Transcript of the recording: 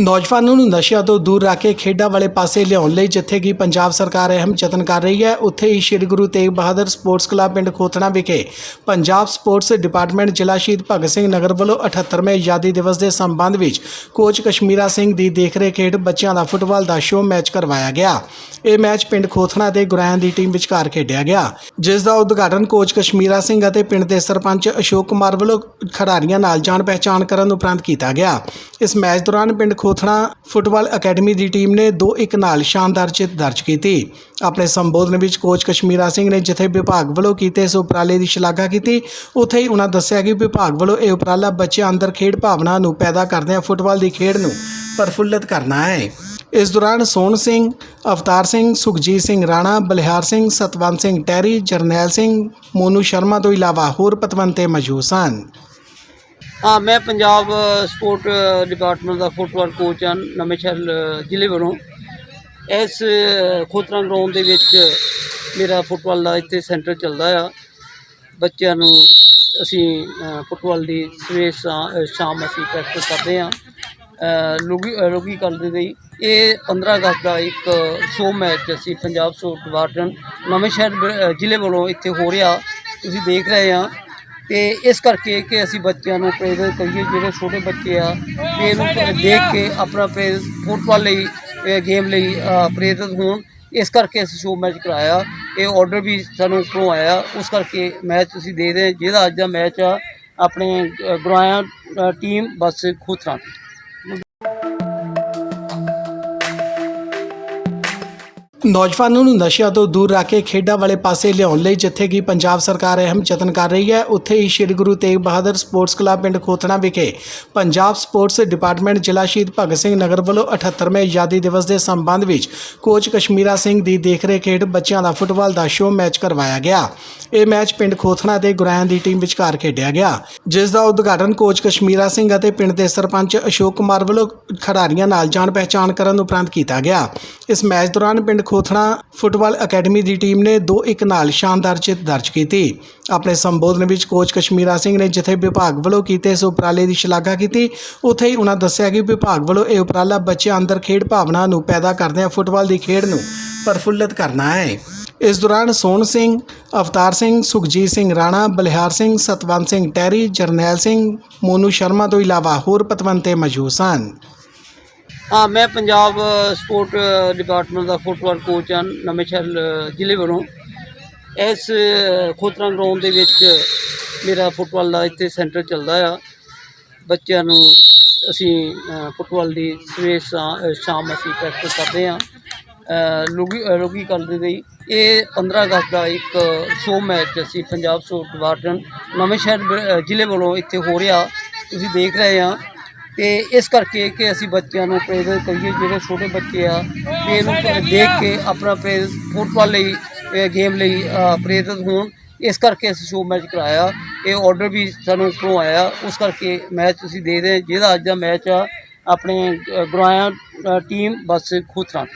ਨੌਜਵਾਨਾਂ ਨੂੰ ਨਸ਼ਿਆਂ ਤੋਂ ਦੂਰ ਰੱਖ ਕੇ ਖੇਡਾਂ ਵਾਲੇ ਪਾਸੇ ਲਿਆਉਣ ਲਈ ਜਿੱਥੇ ਕਿ ਪੰਜਾਬ ਸਰਕਾਰ ਅਹਿਮ ਯਤਨ ਕਰ ਰਹੀ ਹੈ, ਉੱਥੇ ਹੀ ਸ੍ਰੀ ਗੁਰੂ ਤੇਗ ਬਹਾਦਰ ਸਪੋਰਟਸ ਕਲੱਬ ਪਿੰਡ ਖੋਤਣਾ ਵਿਖੇ ਪੰਜਾਬ ਸਪੋਰਟਸ ਡਿਪਾਰਟਮੈਂਟ ਜ਼ਿਲ੍ਹਾ ਸ਼ਹੀਦ ਭਗਤ ਸਿੰਘ ਨਗਰ ਵੱਲੋਂ 78ਵੇਂ ਆਜ਼ਾਦੀ ਦਿਵਸ ਦੇ ਸੰਬੰਧ ਵਿੱਚ ਕੋਚ ਕਸ਼ਮੀਰਾ ਸਿੰਘ ਦੀ ਦੇਖਰੇਖ ਹੇਠ ਬੱਚਿਆਂ ਦਾ ਫੁੱਟਬਾਲ ਦਾ ਸ਼ੋਅ ਮੈਚ ਕਰਵਾਇਆ ਗਿਆ। ਇਹ ਮੈਚ ਪਿੰਡ ਖੋਥਣਾ ਤੇ ਗੁਰਾਇਆਂ ਦੀ ਟੀਮ ਵਿਚਕਾਰ ਖੇਡਿਆ ਗਿਆ। ਜਿਸ ਦਾ ਉਦਘਾਟਨ ਕੋਚ ਕਸ਼ਮੀਰਾ ਸਿੰਘ ਅਤੇ ਪਿੰਡ ਦੇ ਸਰਪੰਚ ਅਸ਼ੋਕ ਕੁਮਾਰ ਵੱਲੋਂ ਖਿਡਾਰੀਆਂ ਨਾਲ ਜਾਣ ਪਹਿਚਾਣ ਕਰਨ ਉਪਰੰਤ ਕੀਤਾ ਗਿਆ। ਇਸ ਮੈਚ ਦੌਰਾਨ ਪਿੰਡ ਖੋਥਣਾ ਫੁੱਟਬਾਲ ਅਕੈਡਮੀ ਦੀ ਟੀਮ ਨੇ 2-1 ਨਾਲ ਸ਼ਾਨਦਾਰ ਜਿੱਤ ਦਰਜ ਕੀਤੀ। ਆਪਣੇ ਸੰਬੋਧਨ ਵਿੱਚ ਕੋਚ ਕਸ਼ਮੀਰਾ ਸਿੰਘ ਨੇ ਜਿੱਥੇ ਵਿਭਾਗ ਵੱਲੋਂ ਕੀਤੇ ਇਸ ਉਪਰਾਲੇ ਦੀ ਸ਼ਲਾਘਾ ਕੀਤੀ, ਉੱਥੇ ਹੀ ਉਹਨਾਂ ਦੱਸਿਆ ਕਿ ਵਿਭਾਗ ਵੱਲੋਂ ਇਹ ਉਪਰਾਲਾ ਬੱਚਿਆਂ ਅੰਦਰ ਖੇਡ ਭਾਵਨਾ ਨੂੰ ਪੈਦਾ ਕਰਦਿਆਂ ਫੁੱਟਬਾਲ ਦੀ ਖੇਡ ਨੂੰ ਪ੍ਰਫੁੱਲਤ ਕਰਨਾ ਹੈ। ਇਸ ਦੌਰਾਨ ਸੋਹਣ ਸਿੰਘ, ਅਵਤਾਰ ਸਿੰਘ, ਸੁਖਜੀਤ ਸਿੰਘ ਰਾਣਾ, ਬਲਿਹਾਰ ਸਿੰਘ, ਸਤਵੰਤ ਸਿੰਘ ਟੈਰੀ ਜਰਨੈਲ ਸਿੰਘ, ਮੋਨੂ ਸ਼ਰਮਾ ਤੋਂ ਇਲਾਵਾ ਹੋਰ ਪਤਵੰਤੇ ਮੌਜੂਦ ਸਨ। ਹਾਂ ਮੈਂ ਪੰਜਾਬ ਸਪੋਰਟ ਡਿਪਾਰਟਮੈਂਟ ਦਾ ਫੁੱਟਬਾਲ ਕੋਚ ਹਾਂ ਨਵਾਂਸ਼ਹਿਰ ਅ, ਜ਼ਿਲ੍ਹੇ ਵੱਲੋਂ। ਇਸ ਖੋਤਰਾ ਗਰਾਊਂਡ ਦੇ ਵਿੱਚ ਮੇਰਾ ਫੁੱਟਬਾਲ ਦਾ ਇੱਥੇ ਸੈਂਟਰ ਚੱਲਦਾ ਆ। ਬੱਚਿਆਂ ਨੂੰ ਅਸੀਂ ਫੁੱਟਬਾਲ ਦੀ ਸਵੇਰ ਸ਼ਾ- ਸ਼ਾਮ ਅਸੀਂ ਪ੍ਰੈਕਟਿਸ ਕਰਦੇ ਹਾਂ। ਅ, ਲੋਗੀ ਅ, ਕਰਦੇ ਦੀ ਇਹ 15 ਅਗਸਤ ਦਾ ਇੱਕ ਸ਼ੋਅ ਮੈਚ ਅਸੀਂ ਪੰਜਾਬ ਸਪੋਰਟ ਡਿਪਾਰਟਮੈਂਟ ਨਵਾਂਸ਼ਹਿਰ ਬ- ਜ਼ਿਲ੍ਹੇ ਵੱਲੋਂ ਇੱਥੇ ਹੋ ਰਿਹਾ। ਤੁਸੀਂ ਦੇਖ ਰਹੇ ਆ ਤੇ ਇਸ ਕਰਕੇ ਕਿ ਅਸੀਂ ਬੱਚਿਆਂ ਨੂੰ ਪ੍ਰੇਰਿਤ ਕਰੀਏ ਜਿਹੜੇ ਛੋਟੇ ਬੱਚੇ ਆ ਕਿ ਇਹਨੂੰ ਦੇਖ ਕੇ ਆਪਣਾ ਪ੍ਰੇਰਿਤ ਫੁੱਟਬਾਲ ਲਈ ਗੇਮ ਲਈ ਪ੍ਰੇਰਿਤ ਹੋਣ। ਇਸ ਕਰਕੇ ਅਸੀਂ ਸ਼ੋਅ ਮੈਚ ਕਰਾਇਆ। ਇਹ ਆਰਡਰ ਵੀ ਸਾਨੂੰ ਉੱਪਰੋਂ ਆਇਆ। ਉਸ ਕਰਕੇ ਮੈਚ ਅਸੀਂ ਦੇ ਰਹੇ ਹਾਂ। ਜਿਹਦਾ ਅੱਜ ਦਾ ਮੈਚ ਆ ਆਪਣੇ ਅ, ਗੁਰਾਇਆ ਟੀਮ ਬਸ ਖੋਤਰਾ ਨੌਜਵਾਨਾਂ ਨੂੰ ਨਸ਼ਿਆਂ ਤੋਂ ਦੂਰ ਰੱਖ ਕੇ ਖੇਡਾਂ ਵਾਲੇ ਪਾਸੇ ਲਿਆਉਣ ਲਈ ਜਿੱਥੇ ਕਿ ਪੰਜਾਬ ਸਰਕਾਰ ਅਹਿਮ ਯਤਨ ਕਰ ਰਹੀ ਹੈ, ਉੱਥੇ ਹੀ ਸ੍ਰੀ ਗੁਰੂ ਤੇਗ ਬਹਾਦਰ ਸਪੋਰਟਸ ਕਲੱਬ ਪਿੰਡ ਖੋਤਣਾ ਵਿਖੇ ਪੰਜਾਬ ਸਪੋਰਟਸ ਡਿਪਾਰਟਮੈਂਟ ਜ਼ਿਲ੍ਹਾ ਸ਼ਹੀਦ ਭਗਤ ਸਿੰਘ ਨਗਰ ਵੱਲੋਂ 78ਵੇਂ ਆਜ਼ਾਦੀ ਦਿਵਸ ਦੇ ਸੰਬੰਧ ਵਿੱਚ ਕੋਚ ਕਸ਼ਮੀਰਾ ਸਿੰਘ ਦੀ ਦੇਖਰੇਖ ਹੇਠ ਬੱਚਿਆਂ ਦਾ ਫੁੱਟਬਾਲ ਦਾ ਸ਼ੋਅ ਮੈਚ ਕਰਵਾਇਆ ਗਿਆ। ਇਹ ਮੈਚ ਪਿੰਡ ਖੋਥਣਾ ਦੇ ਗੁਰਾਇਆਂ ਦੀ ਟੀਮ ਵਿਚਕਾਰ ਖੇਡਿਆ ਗਿਆ। ਜਿਸ ਦਾ ਉਦਘਾਟਨ ਕੋਚ ਕਸ਼ਮੀਰਾ ਸਿੰਘ ਅਤੇ ਪਿੰਡ ਦੇ ਸਰਪੰਚ ਅਸ਼ੋਕ ਕੁਮਾਰ ਵੱਲੋਂ ਖਿਡਾਰੀਆਂ ਨਾਲ ਜਾਣ ਪਹਿਚਾਣ ਕਰਨ ਉਪਰੰਤ ਕੀਤਾ ਗਿਆ। ਇਸ ਮੈਚ ਦੌਰਾਨ ਪਿੰਡ ਖੋਥਣਾ ਫੁੱਟਬਾਲ ਅਕੈਡਮੀ ਦੀ ਟੀਮ ਨੇ 2-1 ਨਾਲ ਸ਼ਾਨਦਾਰ ਜਿੱਤ ਦਰਜ ਕੀਤੀ। ਆਪਣੇ ਸੰਬੋਧਨ ਵਿੱਚ ਕੋਚ ਕਸ਼ਮੀਰਾ ਸਿੰਘ ਨੇ ਜਿੱਥੇ ਵਿਭਾਗ ਵੱਲੋਂ ਕੀਤੇ ਇਸ ਉਪਰਾਲੇ ਦੀ ਸ਼ਲਾਘਾ ਕੀਤੀ, ਉੱਥੇ ਹੀ ਉਹਨਾਂ ਦੱਸਿਆ ਕਿ ਵਿਭਾਗ ਵੱਲੋਂ ਇਹ ਉਪਰਾਲਾ ਬੱਚਿਆਂ ਅੰਦਰ ਖੇਡ ਭਾਵਨਾ ਨੂੰ ਪੈਦਾ ਕਰਦਿਆਂ ਫੁੱਟਬਾਲ ਦੀ ਖੇਡ ਨੂੰ ਪ੍ਰਫੁੱਲਤ ਕਰਨਾ ਹੈ। ਇਸ ਦੌਰਾਨ ਸੋਹਣ ਸਿੰਘ, ਅਵਤਾਰ ਸਿੰਘ, ਸੁਖਜੀਤ ਸਿੰਘ ਰਾਣਾ, ਬਲਿਹਾਰ ਸਿੰਘ, ਸਤਵੰਤ ਸਿੰਘ ਟੈਰੀ ਜਰਨੈਲ ਸਿੰਘ, ਮੋਨੂ ਸ਼ਰਮਾ ਤੋਂ ਇਲਾਵਾ ਹੋਰ ਪਤਵੰਤੇ ਮੌਜੂਦ ਸਨ। ਹਾਂ ਮੈਂ ਪੰਜਾਬ ਸਪੋਰਟ ਡਿਪਾਰਟਮੈਂਟ ਦਾ ਫੁੱਟਬਾਲ ਕੋਚ ਹਾਂ ਨਵੇਂ ਸ਼ਹਿਰ ਜ਼ਿਲ੍ਹੇ ਵੱਲੋਂ। ਇਸ ਖੋਤਰਾ ਗਰਾਊਂਡ ਦੇ ਵਿੱਚ ਮੇਰਾ ਫੁੱਟਬਾਲ ਦਾ ਇੱਥੇ ਸੈਂਟਰ ਚੱਲਦਾ ਆ। ਬੱਚਿਆਂ ਨੂੰ ਅਸੀਂ ਫੁੱਟਬਾਲ ਦੀ ਸਵੇਰ ਸ਼ਾ- ਸ਼ਾਮ ਅਸੀਂ ਪ੍ਰੈਕਟਿਸ ਕਰਦੇ ਹਾਂ। ਅ, ਲੋਗੀ ਅ, ਲੋਗੀ ਕਰਦੇ ਦੀ ਇਹ 15 ਅਗਸਤ ਦਾ ਇੱਕ ਸ਼ੋਅ ਮੈਚ ਅਸੀਂ ਪੰਜਾਬ ਸਪੋਰਟ ਡਿਪਾਰਟਮੈਂਟ ਨਵੇਂ ਸ਼ਹਿਰ ਜ਼ਿਲ੍ਹੇ ਵੱਲੋਂ ਇੱਥੇ ਹੋ ਰਿਹਾ। ਤੁਸੀਂ ਦੇਖ ਰਹੇ ਆ ਤੇ ਇਸ ਕਰਕੇ ਕਿ ਅਸੀਂ ਬੱਚਿਆਂ ਨੂੰ ਪ੍ਰੇਰਿਤ ਕਰੀਏ ਜਿਹੜੇ ਛੋਟੇ ਬੱਚੇ ਆ ਕਿ ਇਹਨੂੰ ਦੇਖ ਕੇ ਆਪਣਾ ਪ੍ਰੇਰਿਤ ਫੁੱਟਬਾਲ ਲਈ ਗੇਮ ਲਈ ਪ੍ਰੇਰਿਤ ਹੋਣ। ਇਸ ਕਰਕੇ ਅਸੀਂ ਸ਼ੋਅ ਮੈਚ ਕਰਾਇਆ। ਇਹ ਆਰਡਰ ਵੀ ਸਾਨੂੰ ਉੱਪਰੋਂ ਆਇਆ। ਉਸ ਕਰਕੇ ਮੈਚ ਅਸੀਂ ਦੇ ਰਹੇ ਜਿਹਦਾ ਅੱਜ ਦਾ ਮੈਚ ਆ ਆਪਣੇ ਅ, ਗੁਰਾਇਆ ਟੀਮ ਬਸ ਖੋਤਰਾ